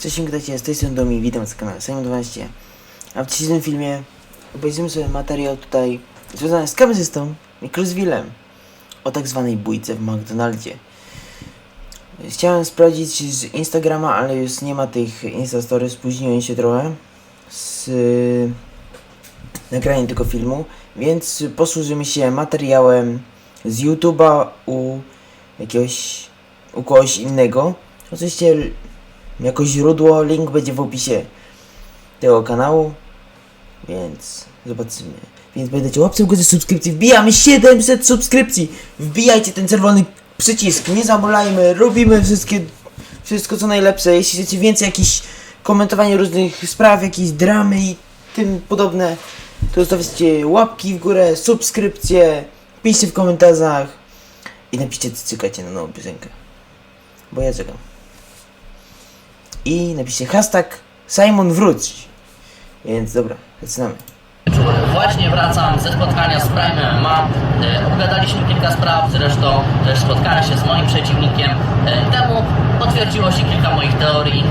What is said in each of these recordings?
Cześć, witajcie, z tej strony Domi, witam na kanale Simon12 A w dzisiejszym filmie obejrzymy sobie materiał tutaj związany z kamerzystą i Cruzwillem o tak zwanej bójce w McDonaldzie. Chciałem sprawdzić z Instagrama, ale już nie ma tych Instastory, spóźniłem się trochę z nagraniem tego filmu, więc posłużymy się materiałem z YouTube'a u jakiegoś, u kogoś innego. Oczywiście jako źródło, link będzie w opisie tego kanału, więc zobaczymy. Więc pamiętajcie, łapcie w górę subskrypcji, wbijamy 700 subskrypcji, wbijajcie ten czerwony przycisk, nie zabolajmy, robimy wszystkie, wszystko co najlepsze, jeśli chcecie więcej jakichś komentowania różnych spraw, jakieś dramy i tym podobne, to zostawcie łapki w górę, subskrypcje, piszcie w komentarzach i napiszcie, co czekacie na nową piosenkę, bo ja czekam i napiszcie hashtag Simon wróć. Więc dobra, zaczynamy. Właśnie wracam ze spotkania z Prime MMA. E, Obgadaliśmy kilka spraw, zresztą też spotkałem się z moim przeciwnikiem. E, Temu potwierdziło się kilka moich teorii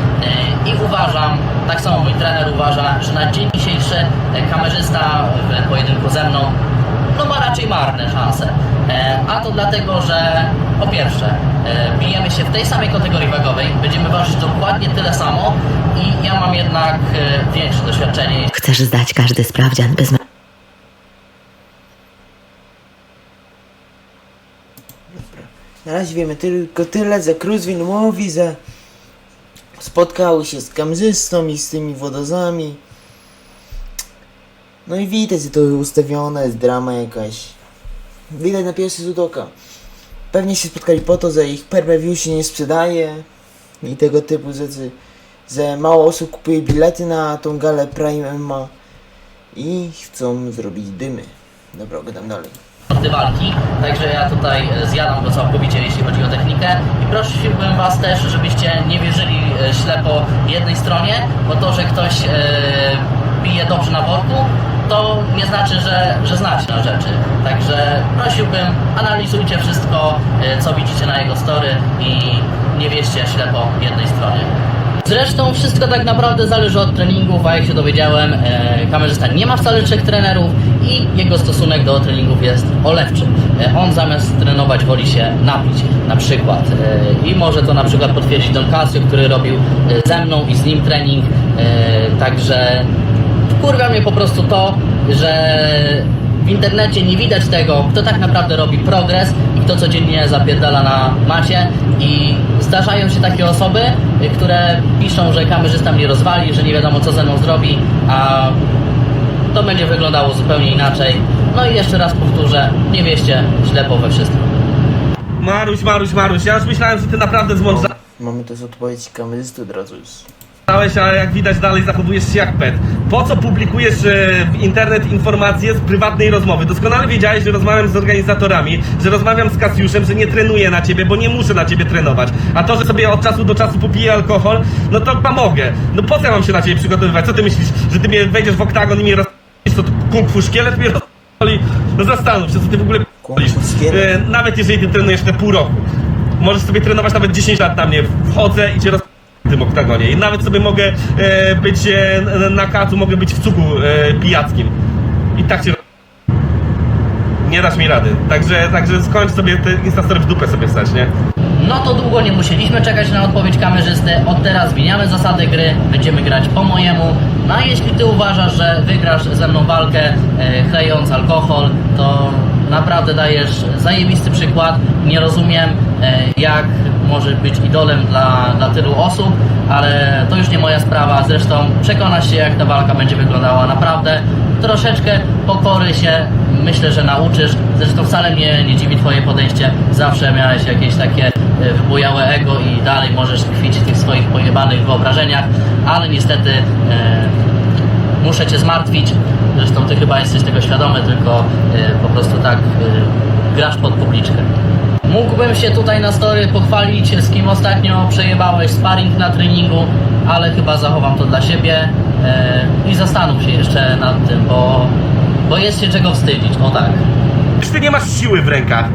e, i uważam, tak samo mój trener uważa, że na dzień dzisiejszy e, kamerzysta w pojedynku ze mną no ma raczej marne szanse. E, A to dlatego, że po pierwsze e, bijemy się w tej samej kategorii wagowej, będziemy ważyć dokładnie tyle samo i ja mam jednak e, większe doświadczenie Chcesz zdać każdy sprawdzian bez Na razie wiemy tylko tyle, że Cruzville mówi, że spotkały się z kamerzystą i z tymi wodozami. No i widać, że to ustawione jest drama jakaś. Widać na pierwszy rzut oka. Pewnie się spotkali po to, że ich per view się nie sprzedaje i tego typu rzeczy, że mało osób kupuje bilety na tą galę Prime MMA i chcą zrobić dymy. Dobra, gadam dalej. walki, także ja tutaj e, zjadam go całkowicie, jeśli chodzi o technikę i prosiłbym Was też, żebyście nie wierzyli e, ślepo jednej stronie, bo to, że ktoś e, bije dobrze na worku, to nie znaczy, że, że zna się na rzeczy. Także prosiłbym, analizujcie wszystko, e, co widzicie na jego story i nie wierzcie ślepo jednej stronie. Zresztą wszystko tak naprawdę zależy od treningów, a jak się dowiedziałem, e, kamerzysta nie ma wcale trzech trenerów i jego stosunek do treningów jest olewczy. E, on zamiast trenować woli się napić, na przykład. I może to na przykład potwierdzić Don Casio, który robił ze mną i z nim trening. Także kurwa mnie po prostu to, że w internecie nie widać tego, kto tak naprawdę robi progres i kto codziennie zapierdala na macie i zdarzają się takie osoby, które piszą, że kamerzysta mnie rozwali, że nie wiadomo co ze mną zrobi, a to będzie wyglądało zupełnie inaczej. No i jeszcze raz powtórzę, nie wieście ślepo we wszystkim. Maruś, Maruś, Maruś, ja już myślałem, że ty naprawdę zmądrzałeś, Mamy też odpowiedź kamerzysty od razu już. A jak widać dalej zachowujesz się jak pet. Po co publikujesz e, w internet informacje z prywatnej rozmowy? Doskonale wiedziałeś, że rozmawiam z organizatorami, że rozmawiam z Kasiuszem, że nie trenuję na ciebie, bo nie muszę na ciebie trenować. A to, że sobie od czasu do czasu popiję alkohol, no to pomogę. No po co ja mam się na ciebie przygotowywać? Co ty myślisz, że ty mnie wejdziesz w oktagon i mnie roz... to kung szkielet mnie roz... No zastanów się, co ty w ogóle? E, Nawet jeżeli ty trenujesz te pół roku. Możesz sobie trenować nawet 10 lat na mnie. Wchodzę i cię roz... tym oktagonie. I nawet sobie mogę e, być e, na kacu, mogę być w cugu e, pijackim. I tak roz... Nie dasz mi rady. Także, także skończ sobie te instastory w dupę sobie wstać, nie? No to długo nie musieliśmy czekać na odpowiedź kamerzysty. Od teraz zmieniamy zasady gry, będziemy grać po mojemu. No a jeśli ty uważasz, że wygrasz ze mną walkę e, alkohol, to naprawdę dajesz zajebisty przykład. Nie rozumiem, e, jak może być idolem dla, dla tylu osób, ale to już nie moja sprawa. Zresztą przekonasz się, jak ta walka będzie wyglądała. Naprawdę troszeczkę pokory się myślę, że nauczysz. Zresztą wcale mnie nie dziwi twoje podejście. Zawsze miałeś jakieś takie e, wybujałe ego i dalej możesz tkwić w tych swoich pojebanych wyobrażeniach, ale niestety e, muszę cię zmartwić. Zresztą ty chyba jesteś tego świadomy, tylko e, po prostu tak e, grasz pod publiczkę. Mógłbym się tutaj na story pochwalić, z kim ostatnio przejebałeś sparring na treningu, ale chyba zachowam to dla siebie e, i zastanów się jeszcze nad tym, bo, bo jest się czego wstydzić. O tak. Ty nie masz siły w rękach?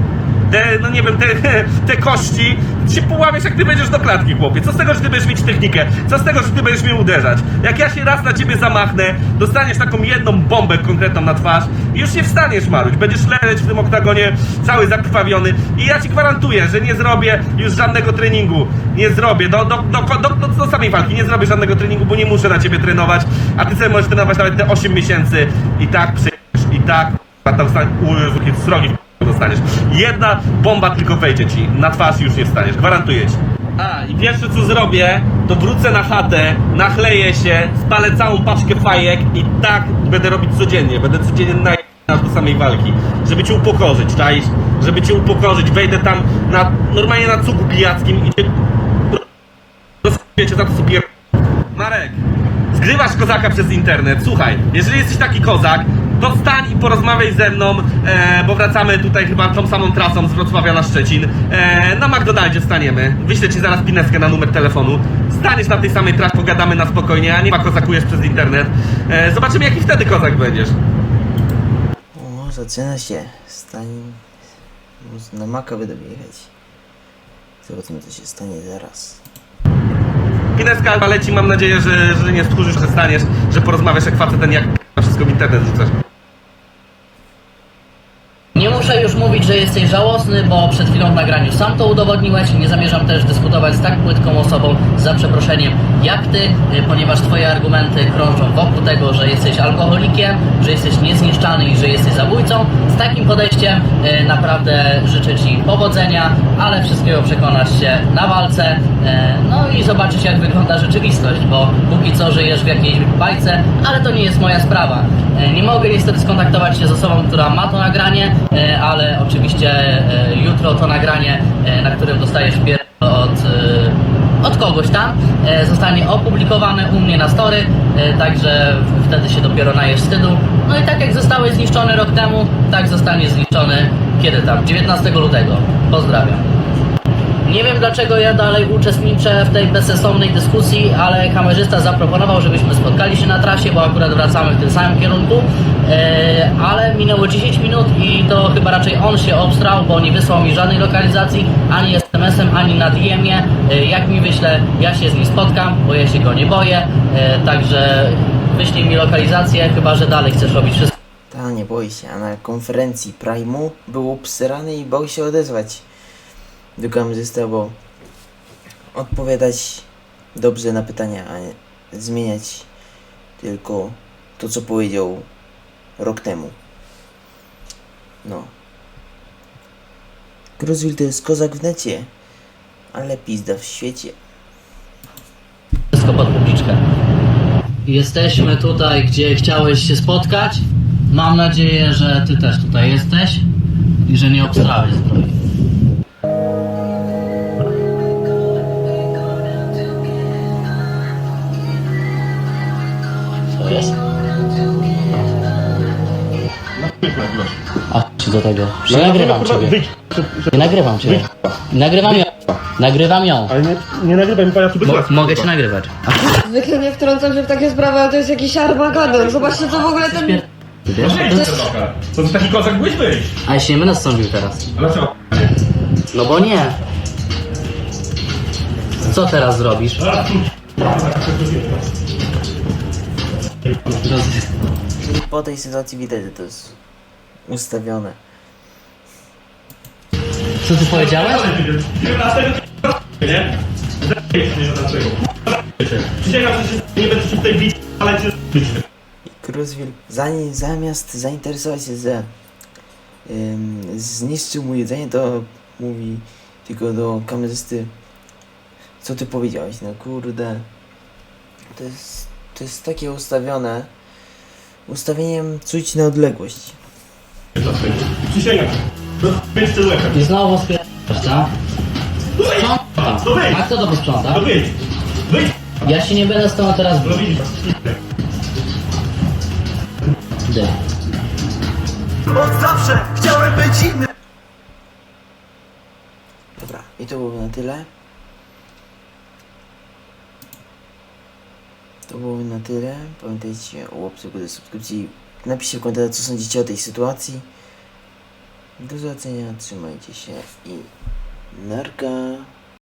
Te, no nie wiem, te, te kości, się połamiesz jak ty będziesz do klatki, chłopie. Co z tego, że ty będziesz mieć technikę? Co z tego, że ty będziesz mnie uderzać? Jak ja się raz na ciebie zamachnę, dostaniesz taką jedną bombę konkretną na twarz i już nie wstaniesz, Maruś. Będziesz leżeć w tym oktagonie cały zakrwawiony i ja ci gwarantuję, że nie zrobię już żadnego treningu. Nie zrobię. Do, do, do, do, do, samej walki nie zrobię żadnego treningu, bo nie muszę na ciebie trenować, a ty sobie możesz trenować nawet te 8 miesięcy i tak przyjdziesz, i tak tam wstań, u, srogi dostaniesz. Jedna bomba tylko wejdzie ci, na twarz już nie wstaniesz, gwarantuję ci. A, i pierwsze co zrobię, to wrócę na chatę, nachleję się, spalę całą paczkę fajek i tak będę robić codziennie, będę codziennie na do samej walki, żeby cię upokorzyć, czaisz? Żeby cię upokorzyć, wejdę tam na, normalnie na cugu pijackim i cię rozwiecie za to co. Marek, zgrywasz kozaka przez internet. Słuchaj, jeżeli jesteś taki kozak, to stań i porozmawiaj ze mną, e, bo wracamy tutaj chyba tą samą trasą z Wrocławia na Szczecin. E, na McDonaldzie staniemy. Wyślę ci zaraz pineskę na numer telefonu. Staniesz na tej samej trasie, pogadamy na spokojnie, a nie ma kozakujesz przez internet. E, zobaczymy jaki wtedy kozak będziesz. O, zaczyna się. Stań. Na maka będę jechać. Zobaczymy, co się stanie zaraz. Pineska leci, mam nadzieję, że, że nie stchórzysz, że staniesz, że porozmawiasz jak facet ten jak na wszystko w internet rzucasz. Muszę już mówić, że jesteś żałosny, bo przed chwilą w nagraniu sam to udowodniłeś. Nie zamierzam też dyskutować z tak płytką osobą, za przeproszeniem, jak ty, y, ponieważ twoje argumenty krążą wokół tego, że jesteś alkoholikiem, że jesteś niezniszczalny i że jesteś zabójcą. Z takim podejściem y, naprawdę życzę ci powodzenia, ale wszystkiego przekonasz się na walce. y, No i zobaczysz, jak wygląda rzeczywistość, bo póki co żyjesz w jakiejś bajce, ale to nie jest moja sprawa. Nie mogę niestety skontaktować się z osobą, która ma to nagranie, ale oczywiście e, jutro to nagranie, e, na którym dostajesz pier od, e, od kogoś tam, zostanie opublikowane u mnie na story, także wtedy się dopiero najesz wstydu. No i tak jak zostałeś zniszczony rok temu, tak zostanie zniszczony kiedy tam? 19 lutego. Pozdrawiam. Nie wiem dlaczego ja dalej uczestniczę w tej bezsensownej dyskusji, ale kamerzysta zaproponował, żebyśmy spotkali się na trasie, bo akurat wracamy w tym samym kierunku. E, ale minęło 10 minut i to chyba raczej on się obstrał, bo nie wysłał mi żadnej lokalizacji, ani SMS-em, ani na DM-ie. E, jak mi wyśle, ja się z nim spotkam, bo ja się go nie boję. E, także wyślij mi lokalizację, chyba że dalej chcesz robić wszystko. Ta, nie boi się, a na konferencji Prime'u był obsrany i bał się odezwać do kamerzysta, bo odpowiadać dobrze na pytania, a nie zmieniać tylko to, co powiedział rok temu. No. Cruzville to jest kozak w necie, ale pizda w świecie. wszystko pod publiczkę. Jesteśmy tutaj, gdzie chciałeś się spotkać. Mam nadzieję, że ty też tutaj jesteś i że nie obstrałeś zbroi. Co jest? A ci do tego. Nie nagrywam ciebie. Nie nagrywam ciebie. Nagrywam ją. Nagrywam ją. Ale nie, nie nagrywaj mi pajacu Mo- mogę się nagrywać. Zwykle nie wtrącam się w takie sprawy, ale to jest jakiś Armageddon. Zobaczcie, co w ogóle ten... Pier- Wiesz? Co ty taki kozak byłeś wyjść? A ja się nie będę sądził teraz. Dlaczego? No bo nie. Co teraz zrobisz? Po tej sytuacji widać, że to jest ustawione. Co ty powiedziałeś? Nie? Przysięgam, że się nie będę się tutaj bić, ale cię Cruzville zanim, zamiast zainteresować się, że ym, zniszczył mu jedzenie, to mówi tylko do kamerzysty, co ty powiedziałeś, no kurde. To jest, to jest takie ustawione, ustawieniem czuć na odległość. Przysięgam. Być tyłek. I znowu spierasz, co? Sprzątam. Wyjdź. A kto to posprząta? Wyjdź. Wyjdź. Ja się nie będę z tobą teraz No bił. widzisz. Idę. Od zawsze chciałem być inny. Dobra, i to było na tyle. To było na tyle. Pamiętajcie o łapce do subskrypcji. Napiszcie w komentarzach, co sądzicie o tej sytuacji. Do zobaczenia, trzymajcie się i narka.